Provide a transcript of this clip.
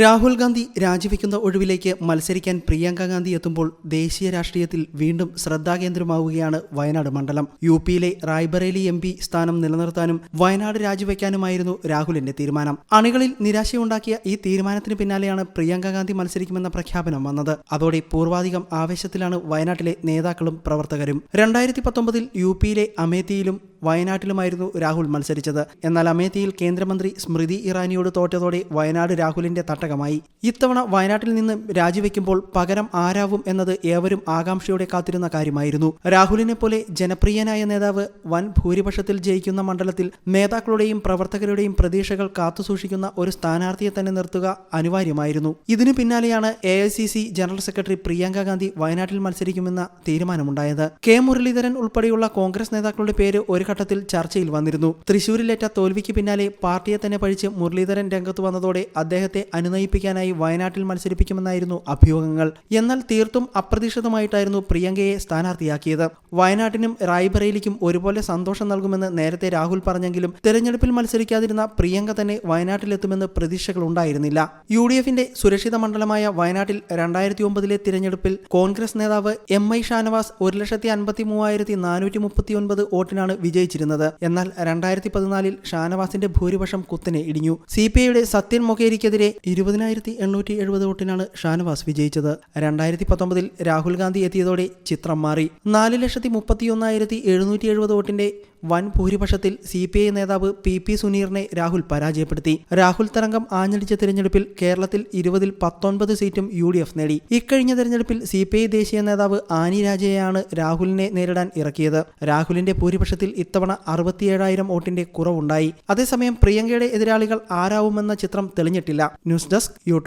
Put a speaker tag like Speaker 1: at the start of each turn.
Speaker 1: രാഹുൽ ഗാന്ധി രാജിവെക്കുന്ന ഒഴിവിലേക്ക് മത്സരിക്കാൻ പ്രിയങ്ക ഗാന്ധി എത്തുമ്പോൾ ദേശീയ രാഷ്ട്രീയത്തിൽ വീണ്ടും ശ്രദ്ധാകേന്ദ്രമാവുകയാണ് വയനാട് മണ്ഡലം. യു പിയിലെ റായ്ബറേലി എം പി സ്ഥാനം നിലനിർത്താനും വയനാട് രാജിവെക്കാനുമായിരുന്നു രാഹുലിന്റെ തീരുമാനം. അണികളിൽ നിരാശയുണ്ടാക്കിയ ഈ തീരുമാനത്തിന് പിന്നാലെയാണ് പ്രിയങ്ക ഗാന്ധി മത്സരിക്കുമെന്ന പ്രഖ്യാപനം വന്നത്. അതോടെ പൂർവാധികം ആവേശത്തിലാണ് വയനാട്ടിലെ നേതാക്കളും പ്രവർത്തകരും. രണ്ടായിരത്തി പത്തൊമ്പതിൽ യു പിയിലെ അമേത്തിയിലും വയനാട്ടിലുമായിരുന്നു രാഹുൽ മത്സരിച്ചത്. എന്നാൽ അമേത്തിയിൽ കേന്ദ്രമന്ത്രി സ്മൃതി ഇറാനിയോട് തോറ്റതോടെ വയനാട് രാഹുലിന്റെ തട്ടകമായി. ഇത്തവണ വയനാട്ടിൽ നിന്ന് രാജിവെക്കുമ്പോൾ പകരം ആരാവും എന്നത് ഏവരും ആകാംക്ഷയോടെ കാത്തിരുന്ന കാര്യമായിരുന്നു. രാഹുലിനെ പോലെ ജനപ്രിയനായ നേതാവ് വൻ ഭൂരിപക്ഷത്തിൽ ജയിക്കുന്ന മണ്ഡലത്തിൽ നേതാക്കളുടെയും പ്രവർത്തകരുടെയും പ്രതീക്ഷകൾ കാത്തുസൂക്ഷിക്കുന്ന ഒരു സ്ഥാനാർത്ഥിയെ തന്നെ നിർത്തുക അനിവാര്യമായിരുന്നു. ഇതിനു പിന്നാലെയാണ് A general secretary Priyanka Gandhi വയനാട്ടിൽ മത്സരിക്കുമെന്ന തീരുമാനമുണ്ടായത്. കെ മുരളീധരൻ ഉൾപ്പെടെയുള്ള കോൺഗ്രസ് നേതാക്കളുടെ പേര് ഒരു ഘട്ടത്തിൽ ചർച്ചയിൽ വന്നിരുന്നു. തൃശൂരിലേറ്റ തോൽവിക്ക് പിന്നാലെ പാർട്ടിയെ തന്നെ പഴിച്ച് മുരളീധരൻ രംഗത്ത് വന്നതോടെ അദ്ദേഹത്തെ അനുനയിപ്പിക്കാനായി വയനാട്ടിൽ മത്സരിപ്പിക്കുമെന്നായിരുന്നു അഭ്യൂഹങ്ങൾ. എന്നാൽ തീർത്തും അപ്രതീക്ഷിതമായിട്ടായിരുന്നു പ്രിയങ്കയെ സ്ഥാനാർത്ഥിയാക്കിയത്. വയനാട്ടിനും റായ്ബറേലിക്കും ഒരുപോലെ സന്തോഷം നൽകുമെന്ന് നേരത്തെ രാഹുൽ പറഞ്ഞെങ്കിലും തെരഞ്ഞെടുപ്പിൽ മത്സരിക്കാതിരുന്ന പ്രിയങ്ക തന്നെ വയനാട്ടിലെത്തുമെന്ന് പ്രതീക്ഷകൾ ഉണ്ടായിരുന്നില്ല. യു ഡി എഫിന്റെ സുരക്ഷിത മണ്ഡലമായ വയനാട്ടിൽ രണ്ടായിരത്തി ഒമ്പതിലെ തിരഞ്ഞെടുപ്പിൽ കോൺഗ്രസ് നേതാവ് എം ഐ ഷാനവാസ് ഒരു ലക്ഷത്തി അൻപത്തി മൂവായിരത്തി നാനൂറ്റി മുപ്പത്തി ഒൻപത് വോട്ടിനാണ് വിജയിച്ചിരുന്നത്. എന്നാൽ രണ്ടായിരത്തി പതിനാലിൽ ഷാനവാസിന്റെ ഭൂരിപക്ഷം കുത്തനെ ഇടിഞ്ഞു. സി പി ഐയുടെ സത്യൻ മൊകേരിക്കെതിരെ ഇരുപതിനായിരത്തി എണ്ണൂറ്റി എഴുപത് വോട്ടിനാണ് ഷാനവാസ് വിജയിച്ചത്. രണ്ടായിരത്തി പത്തൊമ്പതിൽ രാഹുൽ ഗാന്ധി എത്തിയതോടെ ചിത്രം മാറി. നാല് ലക്ഷത്തി മുപ്പത്തിയൊന്നായിരത്തി എഴുന്നൂറ്റി എഴുപത് വോട്ടിന്റെ വൻ ഭൂരിപക്ഷത്തിൽ സി പി ഐ നേതാവ് പി പി സുനീറിനെ രാഹുൽ പരാജയപ്പെടുത്തി. രാഹുൽ തരംഗം ആഞ്ഞടിച്ച തെരഞ്ഞെടുപ്പിൽ കേരളത്തിൽ ഇരുപതിൽ പത്തൊൻപത് സീറ്റും യു ഡി എഫ് നേടി. ഇക്കഴിഞ്ഞ തെരഞ്ഞെടുപ്പിൽ സി പി ഐ ദേശീയ നേതാവ് ആനി രാജയെയാണ് രാഹുലിനെ നേരിടാൻ ഇറക്കിയത്. രാഹുലിന്റെ ഭൂരിപക്ഷത്തിൽ ഇത്തവണ അറുപത്തിയേഴായിരം വോട്ടിന്റെ കുറവുണ്ടായി. അതേസമയം പ്രിയങ്കയുടെ എതിരാളികൾ ആരാവുമെന്ന ചിത്രം തെളിഞ്ഞിട്ടില്ല. News desk U